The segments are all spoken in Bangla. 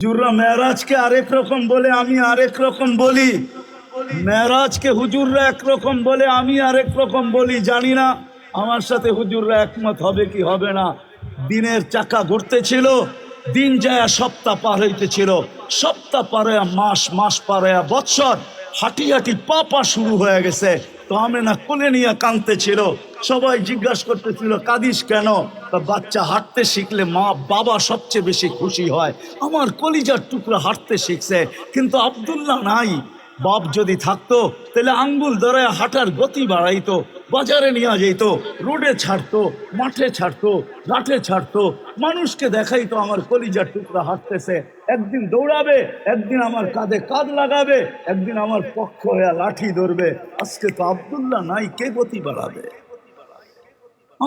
হুজুররা মেয়েরাজকে আরেক রকম বলে, আমি আরেক রকম বলি। মেয়েরাজকে হুজুররা একরকম বলে, আমি আরেক রকম বলি, জানি না। আমার সাথে হুজুররা একমত হবে কি হবে না। দিনের চাকা ঘুরতেছিল, দিন যায় সপ্তাহ পার হইতেছিল। সপ্তাহ পারে মাস মাস পারে বৎসর, হাঁটি হাঁটি পা পা শুরু হয়ে গেছে। তো আমি না কোলে নিয়ে কাঁদতেছিল। সবাই জিজ্ঞাসা করতেছিল, কাঁদিস কেন? তা বাচ্চা হাঁটতে শিখলে মা বাবা সবচেয়ে বেশি খুশি হয়। আমার কলিজার টুকরা হাঁটতে শিখছে, কিন্তু আব্দুল্লাহ নাই। বাপ যদি থাকতো, তাহলে আঙ্গুল ধরে হাঁটার গতি বাড়াইতো, বাজারে নিয়ে যেত, রোডে ছাড়তো, মাঠে ছাড়তো ঘাটে ছাড়তো। মানুষকে দেখাইতো, আমার কলিজার টুকরা হাঁটতেছে, একদিন দৌড়াবে, একদিন আমার কাঁধে কাঁধ লাগাবে, একদিন আমার পক্ষ হয়ে লাঠি ধরবে। আজকে তো আব্দুল্লাহ নাই, কে গতি বাড়াবে?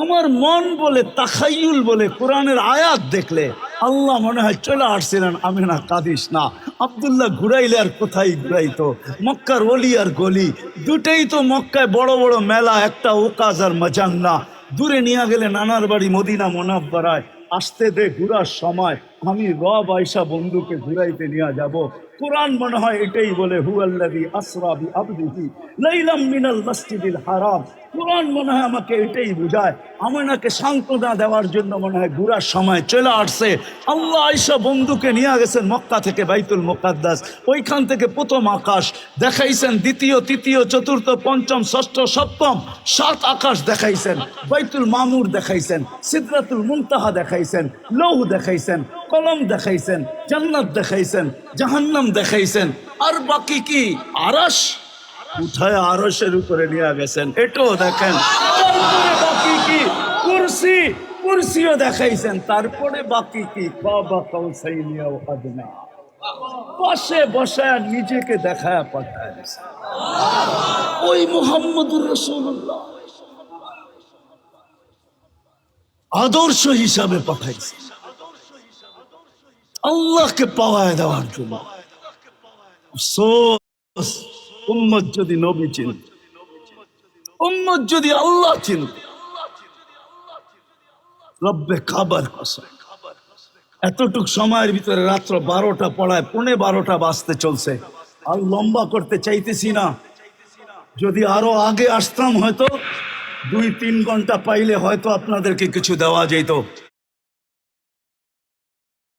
আমার মন বলে, তাখাইয়ুল বলে, কোরআনের আয়াত দেখলে আল্লাহ মনে হয় চলে আসছিলেন। আমি না, কাঁদিস না। আবদুল্লাহ ঘুরাইলে আর কোথায় ঘুরাইতো মক্কার অলি আর গলি, দুটেই তো মক্কায় বড় বড় মেলা, একটা ওকাজ আর মজান্না। দূরে নিয়ে গেলে নানার বাড়ি মদিনা মোনাব্বারায়। আসতে দে, ঘুরার সময়। আমি রব আয়সা বন্ধুকে ঘুরাইতে নিয়ে যাব। কোরআন মনে হয় এটাই বলে হুয়াল্লাদি আসরাবি আবদিহি লাইলাম মিনাল মসজিদিল হারাম। কোরআন মনে হয় আমাকে এটাই বুঝায় আমাকে সান্ত্বনা দেওয়ার জন্য মনে হয় ঘুরার সময় চলে আসছে। আল্লাহ আয়সা বন্ধুকে নিয়ে গেছেন মক্কা থেকে বাইতুল মোকাদ্দাস। ওইখান থেকে প্রথম আকাশ দেখাইছেন, দ্বিতীয়, তৃতীয়, চতুর্থ, পঞ্চম, ষষ্ঠ, সপ্তম, সাত আকাশ দেখাইছেন, বাইতুল মামুর দেখাইছেন, সিদ্রাতুল মুনতাহা দেখাইছেন, লৌহ দেখাইছেন, কলম দেখাইছেন, জান্নাত দেখাইছেন, জাহান্নাম দেখাইছেন। আর বাকি কি? আরস উঠায় আরসের উপরে নিয়ে গেছেন। এটাও দেখেন। বাকি কি? কুরসি। কুরসিও দেখাইছেন। তারপরে বাকি কি? বাবা কৌসাইনিয়াও আদনা পাশে বসায় নিজেকে দেখায় পাঠায় ওই মোহাম্মদুর রসুল্লাহ আদর্শ হিসাবে পাঠাইছে আল্লাহকে পাওয়ায় দেওয়ার জন্য। আফসোস, উম্মত যদি নবী চিনত। উম্মত যদি আল্লাহ চিনত। রব্বে খাবার কসম। এতটুক সময়ের ভিতরে রাত্র বারোটা পড়ায় পৌনে বারোটা বাজতে চলছে। আর লম্বা করতে চাইতেছি না। যদি আরও আগে আসতাম হয়তো দুই তিন ঘণ্টা পাইলে হয়তো আপনাদেরকে কিছু দেওয়া যেত।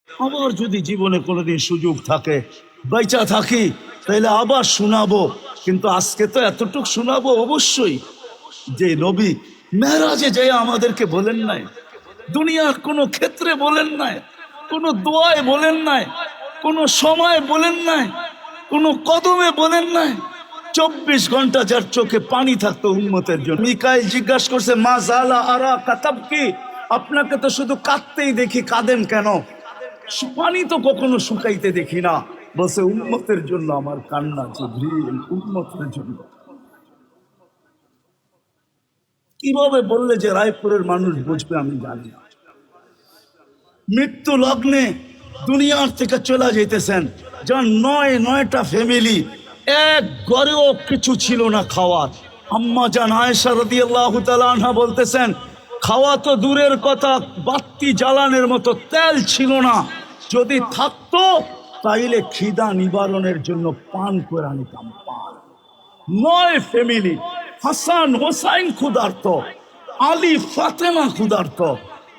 আমার যদি জীবনে কোনোদিন সুযোগ থাকে বেচা থাকি তাহলে আবার শোনাবো। কিন্তু আজকে তো এতটুক শোনাবো অবশ্যই যে নবী মেহরাজে যে আমাদেরকে বলেন নাই, দুনিয়ার কোনো ক্ষেত্রে বলেন নাই, কোনো দোয়ায় বলেন নাই, কোনো সময় বলেন নাই, কোনো কদমে বলেন নাই। চব্বিশ ঘণ্টা যার চোখে পানি থাকতো উন্মতের জন্য। মিকাইল জিজ্ঞাসা করছে, মা জালা আরা কাতাব কি? আপনাকে তো শুধু কাঁদতেই দেখি, কাঁদেন কেন? পানি তো কখনো শুকাইতে দেখি না। বলছে উন্মতের জন্য আমার কান্না জিব্রিল উন্মতের জন্য। কীভাবে বললে যে রায়পুরের মানুষ বুঝবে আমি জানি মৃত্যু লগ্নে দুনিয়ার থেকে চলে যেতেছেন যার নয়, নয়টা ফ্যামিলি এক ঘরেও কিছু ছিল না খাওয়ার। আম্মা জান আয়েশা রদি আল্লাহ আনহা বলতেছেন, খাওয়া তো দূরের কথা বাত্তি জ্বালানের মতো তেল ছিল না। যদি থাকতো তাইলে খিদা নিবারণের জন্য পান করে নিতাম পান। নয় ফ্যামিলি, হাসান হোসাইন ক্ষুধার্ত, আলী ফাতেমা ক্ষুধার্ত।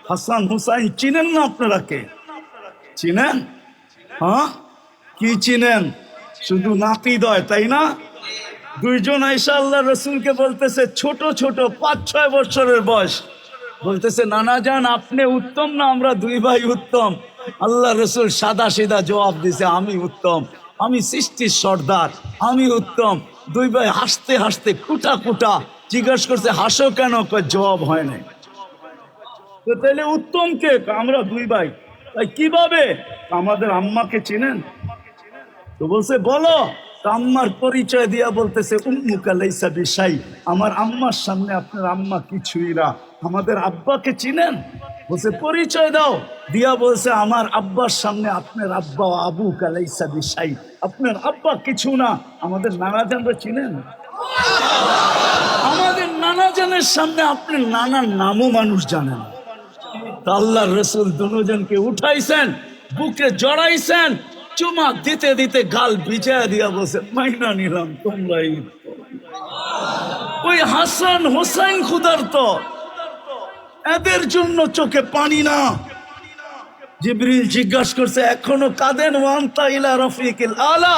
হাসান হুসাইন চিনেন না আপনারা কে? চিনেন? হ্যাঁ? কি চিনেন? শুধু নাতি দয়, তাই না? দুইজন আইসা আল্লাহ রসুলকে বলতেছে, ছোট ছোট, পাঁচ, ছয় বছরের বয়স। বলতেছে, নানা যান আপনি উত্তম না, আমরা দুই ভাই উত্তম। আল্লাহ রসুল সাদা সিধা জবাব দিছে, আমি উত্তম। আমি সৃষ্টির সর্দার। আমি উত্তম। দুই ভাই হাসতে হাসতে কুটা কুটা জিজ্ঞেস করছে, হাসো কেন? জবাব হয় নাই। তো তাহলে উত্তম কে? আমরা দুই ভাই। তাই কীভাবে? আমাদের আম্মাকে চিনেন? তো বলছে, বলো। আম্মার পরিচয় দিয়া বলতেছে, উম্মুকা বিশাই। আমার আম্মার সামনে আপনার আম্মা কিছুই না। আমাদের আব্বাকে চিনেন? বলছে, পরিচয় দাও। দিয়া বলছে, আমার আব্বার সামনে আপনার আব্বা আবু কালাইসা বিশাই আপনার আব্বা কিছু না। আমাদের নানা জানরা চিনেন? আমাদের নানা জানের সামনে আপনার নানার নামও মানুষ জানেন আল্লাহ রসুল দুজনকে উঠাইছেন, বুকে জড়াইছেন, চুমা দিতে দিতে গাল বিছায় দিয়া বসে মাইনা নিলাম তোমরাই। ওই হাসান হোসাইন খুদার তো এদের জন্য চোখে পানি না। জিবরিল জিজ্ঞাসা করছে, এখনও কাঁদেন? ওয়ান্তা ইলা রফিকিল আলা।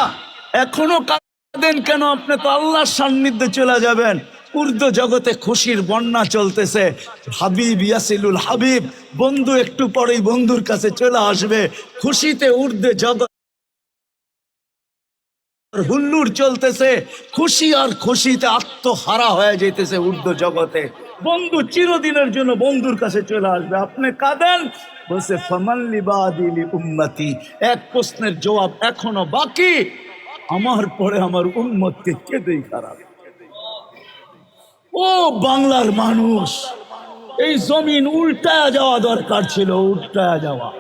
এখনও কাঁদেন কেন? আপনি তো আল্লাহর সান্নিধ্যে চলে যাবেন। উর্দু জগতে খুশির বন্যা চলতেছে। হাবিব, ইয়াসিলুল হাবিব, বন্ধু একটু পরেই বন্ধুর কাছে চলে আসবে। খুশিতে উর্দে জগৎ হুল্লুর চলতেছে। খুশি আর খুশিতে আত্মহারা হয়ে যেতেছে উর্দু জগতে। বন্ধু চিরদিনের জন্য বন্ধুর কাছে চলে আসবে। আপনি কাঁদেন? বসে ফমাল্লি বাদিলি উম্মতি। এক প্রশ্নের জবাব এখনও বাকি। আমার পরে আমার উম্মতকে কেঁদেই খারাপ। ও বাংলার মানুষ, এই জমিন উল্টায়া যাওয়া দরকার ছিল, উল্টায়া যাওয়া।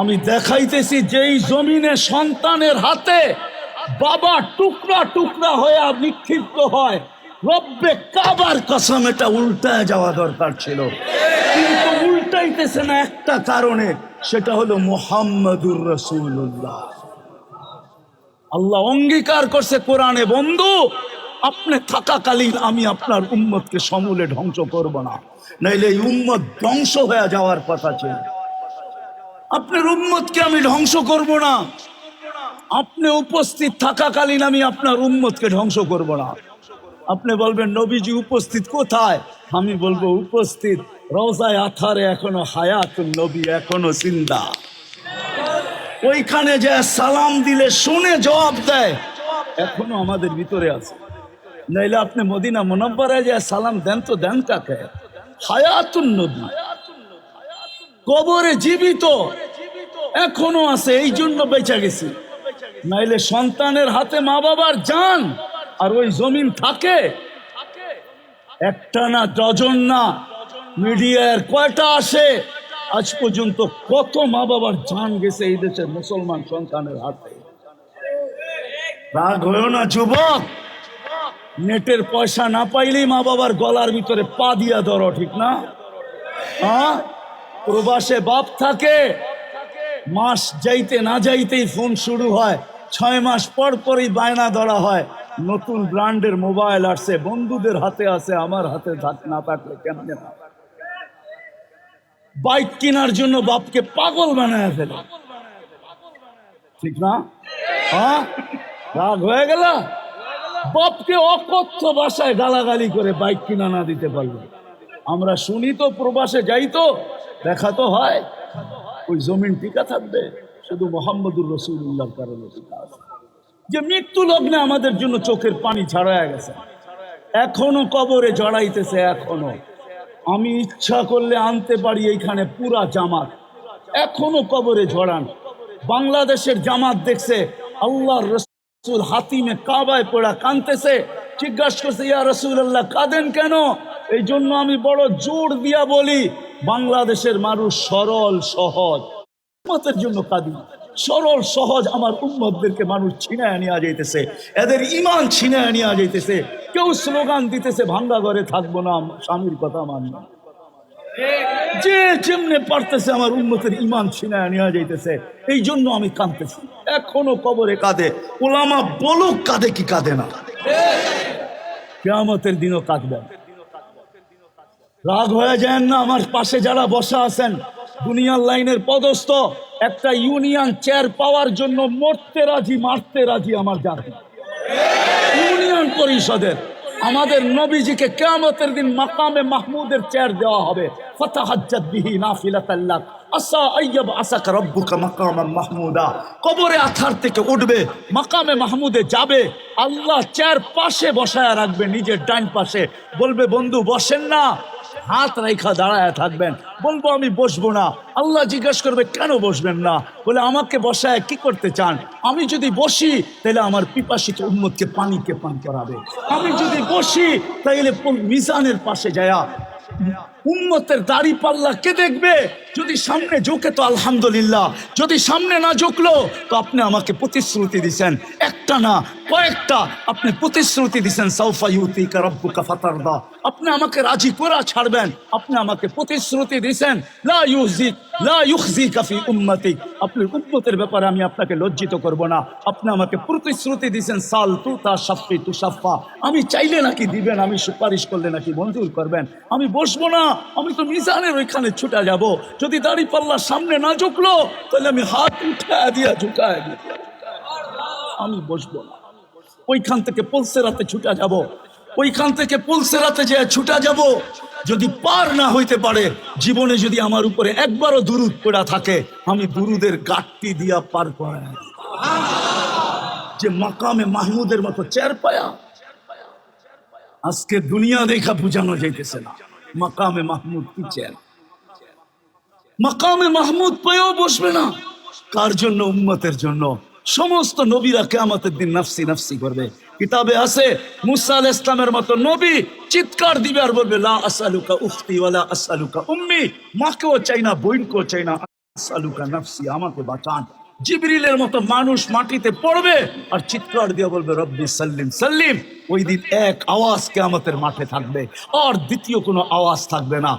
আমি দেখাইতেছি যেই জমিনে সন্তানের হাতে বাবা টুকরা টুকরা হয়ে নিক্ষিপ্ত হয়, রব্বে কাবার কসম এটা উল্টায় যাওয়া দরকার ছিল। কিন্তু উল্টাইতেছে না একটা কারণে, সেটা হলো মোহাম্মদুর রসুল্লাহ আল্লাহ অঙ্গীকার করছে কোরআনে, বন্ধু, আপনি থাকাকালীন আমি আপনার উম্মতকে সমূলে ধ্বংস করব না, নাইলে এই উম্মত ধ্বংস হয়ে যাওয়ার কথা ছিল। আপনার উম্মতকে আমি ধ্বংস করব না। আপনি উপস্থিত থাকাকালীন আমি আপনার উম্মতকে ধ্বংস করব না। আপনি বলবেন, নবীজি উপস্থিত কোথায়? আমি বলব, উপস্থিত রওজায় আথারে এখনও হায়াতুল নবী, এখনও চিন্তা ওইখানে যে সালাম দিলে শুনে জবাব দেয়, এখনও আমাদের ভিতরে আছে। নাইলে আপনি মদিনা মোনাব্বারে যে সালাম দেন তো দেন কাকে? হায়াতুন নবী। কবরে জীবিত। এখনও আছে, এই জন্য বেঁচে গেছি। নাইলে সন্তানের হাতে মা বাবার যান আর ওই জমিন থাকে। একটা না ডজন না মিডিয়ার কয়টা আসে? আজ পর্যন্ত কত মা বাবার জান গেছে এই দেশের মুসলমান সন্তানের হাতে। রাগ হয়েও না, যুবক। নেটের পয়সা না পাইলেই মা বাবার গলার ভিতরে পা দিয়া ধরো, ঠিক না? হ্যাঁ? প্রবাসে বাপ থাকে, মাস যাইতে না যাইতেই ফোন শুরু হয়। ছয় মাস পর পরই বায়না ধরা হয়। নতুন ব্র্যান্ডের মোবাইল আসছে, বন্ধুদের হাতে আছে, আমার হাতে না থাকলে কেমনে বাইক কেনার জন্য বাপকে পাগল বানায় ফেলে। ঠিক না? হ্যাঁ? রাগ হয়ে গেল? বাপকে অকথ্য ভাষায় গালাগালি করে বাইক কিনা না দিতে পারবে আমরা শুনি তো, প্রবাসে যাই তো। দেখা তো হয়। ওই জমিন টিকা থাকবে। শুধু মোহাম্মদুর রসুল্লাহর কারণে আছে। যে মৃত্যু লগ্নে আমাদের জন্য চোখের পানি ছাড়ায় গেছে। এখনও কবরে জড়াইতেছে এখনও। আমি ইচ্ছা করলে আনতে পারি এইখানে পুরা জামাত। এখনও কবরে ঝড়ান বাংলাদেশের জামাত দেখছে আল্লাহ রসুল হাতিমে কাবায় পড়া কানতেছে। জিজ্ঞাসা করছে, ইয়া রসুল আল্লাহ কাঁদেন কেন? এই জন্য আমি বড় জোর দিয়া বলি বাংলাদেশের মানুষ সরল, সহজ। উম্মতের জন্য কাঁদি। সরল, সহজ আমার উম্মতদেরকে মানুষ ছিনায় নিয়ে যাইতেছে। এদের ইমান ছিনায় নিয়ে যাইতেছে। কেউ স্লোগান দিতেছে, ভাঙ্গা ঘরে থাকব না স্বামীর কথা মানব। যে যেমনে পারতেছে আমার উন্মতের ইমান ছিনায় নিয়ে যাইতেছে, এই জন্য আমি কাঁদতেছি। এখনও কবরে কাঁদে। ওলামা বলুক, কাঁদে কি কাঁদে না। কেয়ামতের দিনও কাঁদবেন রাগ হয়ে যায় না, আমার পাশে যারা বসা আছেন। দুনিয়ার লাইনের পদস্থ, একটা ইউনিয়ন চেয়ার পাওয়ার জন্য মরতে রাজি, মারতে রাজি আমার জাতি। ইউনিয়ন পরিষদের, আমাদের নবীজিকে কেয়ামতের দিন মাকামে মাহমুদের চেয়ার দেওয়া হবে। মাহমুদা। কবরে আথার থেকে উঠবে, মাকামে মাহমুদে যাবে। আল্লাহ চেয়ার পাশে নিজের ডাইন পাশে। বলবে, বন্ধু, বসেন না। হাত রেখা দাঁড়ায় থাকবেন। বলব, আমি বসবো না। আল্লাহ জিজ্ঞেস করবে, কেন বসবেন না? বলে, আমাকে বসায় কি করতে চান? আমি যদি বসি, তাহলে আমার পিপাসিত উন্মতকে পানিকে পান করাবে। আমি যদি বসি, তাহলে মিজানের পাশে যায়া উম্মতের দাড়ি পাল্লা কে দেখবে? যদি সামনে জোকে তো আলহামদুলিল্লাহ, যদি সামনে না জোকলো তো আপনি আমাকে প্রতিশ্রুতি দিছেন। একটা না, কয়েকটা আপনি প্রতিশ্রুতি দিছেন, সাউফা ইউতি কারব্বুকা আপনি আমাকে রাজি করা ছাড়বেন, আপনি আমাকে প্রতিশ্রুতি দিছেন, লা ইউজিক ব্যাপারে আমি আপনাকে লজ্জিত না। আপনি আমাকে প্রতিশ্রুতি আমি চাইলে নাকি দিবেন, আমি সুপারিশ করলে নাকি মঞ্জুর করবেন। আমি বসবো না, আমি তো মিজানের ওইখানে ছুটা যাব। যদি দাড়ি পাল্লা সামনে না ঝুঁকলো, তাহলে আমি হাত উঠায় দিয়া ঝুঁকায় আমি বসবো না। ওইখান থেকে পলসেরাতে ছুটা যাব। ওইখান থেকে পলসেরাতে যে ছুটা যাব। যদি পার না হইতে পারে, জীবনে যদি আমার উপরে একবারও দুরুদ পড়া থাকে, আমি দুরুদের গাঠটি দিয়া পার করাই যে মাকামে মাহমুদের মতো চের পায়া, আজকে দুনিয়া দেখা বুঝানো যাইতেছে না। মাকামে মাহমুদ কি চের? মাকামে মাহমুদ পেয়েও বসবে না। কার জন্য? উম্মতের জন্য। সমস্ত নবীরা কেয়ামতের দিন নাফসি নাফসি করবে। কিতাবে আছে, মুসা আল ইসলামের মতো নবী চিৎকার দিবে আর বলবে, লা আসালুকা উখতি ওয়ালা আসালুকা উম্মি মাকেও চাই না, বোনকেও চাই না, আসালুকা নাফসি আমাকে বাঁচান। জিবরিলের মতো মানুষ মাটিতে পড়বে আর চিৎকার দিয়ে বলবে, রব্বি সাল্লিম সাল্লিম ওই দিন এক আওয়াজ কেয়ামতের মাঠে থাকবে, আর দ্বিতীয় কোনো আওয়াজ থাকবে না।